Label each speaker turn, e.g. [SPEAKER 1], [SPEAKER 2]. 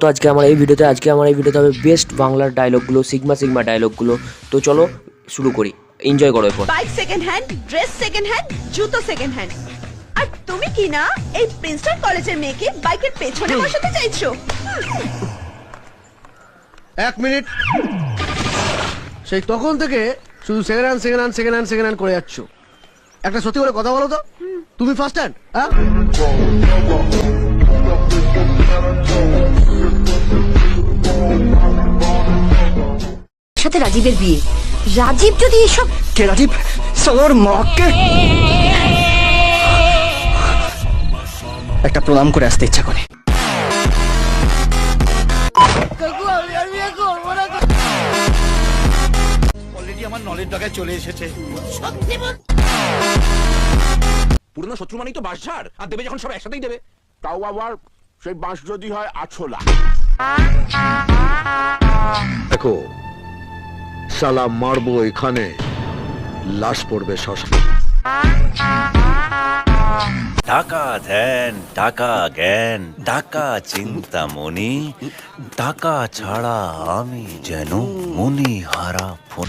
[SPEAKER 1] তো আজকে আমার এই ভিডিওতে আজকে আমার এই ভিডিওতে হবে বেস্ট বাংলার ডায়লগগুলো সিগমা সিগমা ডায়লগগুলো তো চলো শুরু করি। এনজয় করো এরপর।
[SPEAKER 2] Bike second hand dress second hand জুতো সেকেন্ড হ্যান্ড আর তুমি কি না এই প্রিন্সটন কলেজের মেয়েকে বাইকের পেছনে বসাতে চাইছো?
[SPEAKER 3] এক মিনিট। সেই তখন থেকে শুধু second hand second hand second hand second hand করে যাচ্ছ। একটা সত্যি করে কথা বলো তো। তুমি ফার্স্ট হ্যান্ড হ্যাঁ?
[SPEAKER 4] সাথে রাজীবের বিয়ে। রাজীব যদি এসব
[SPEAKER 5] কে রাজীব? সালোর মহকে একটা প্রণাম করে আসতে ইচ্ছা করে।
[SPEAKER 6] আমার নলের টাকায় চলে এসেছে।
[SPEAKER 7] পুরনো শত্রু মানেই তো বাঁশ ঝাড় আর দেবে যখন সব একসাথেই দেবে। তাও আবার সেই বাঁশ যদি হয় আছলা।
[SPEAKER 8] দেখো সালা মারবো এখানে। লাশ পড়বে শ্মশান।
[SPEAKER 9] টাকা ধ্যান, টাকা জ্ঞান, টাকা চিন্তা মনি, টাকা ছাড়া আমি যেন মনি হারা ফোন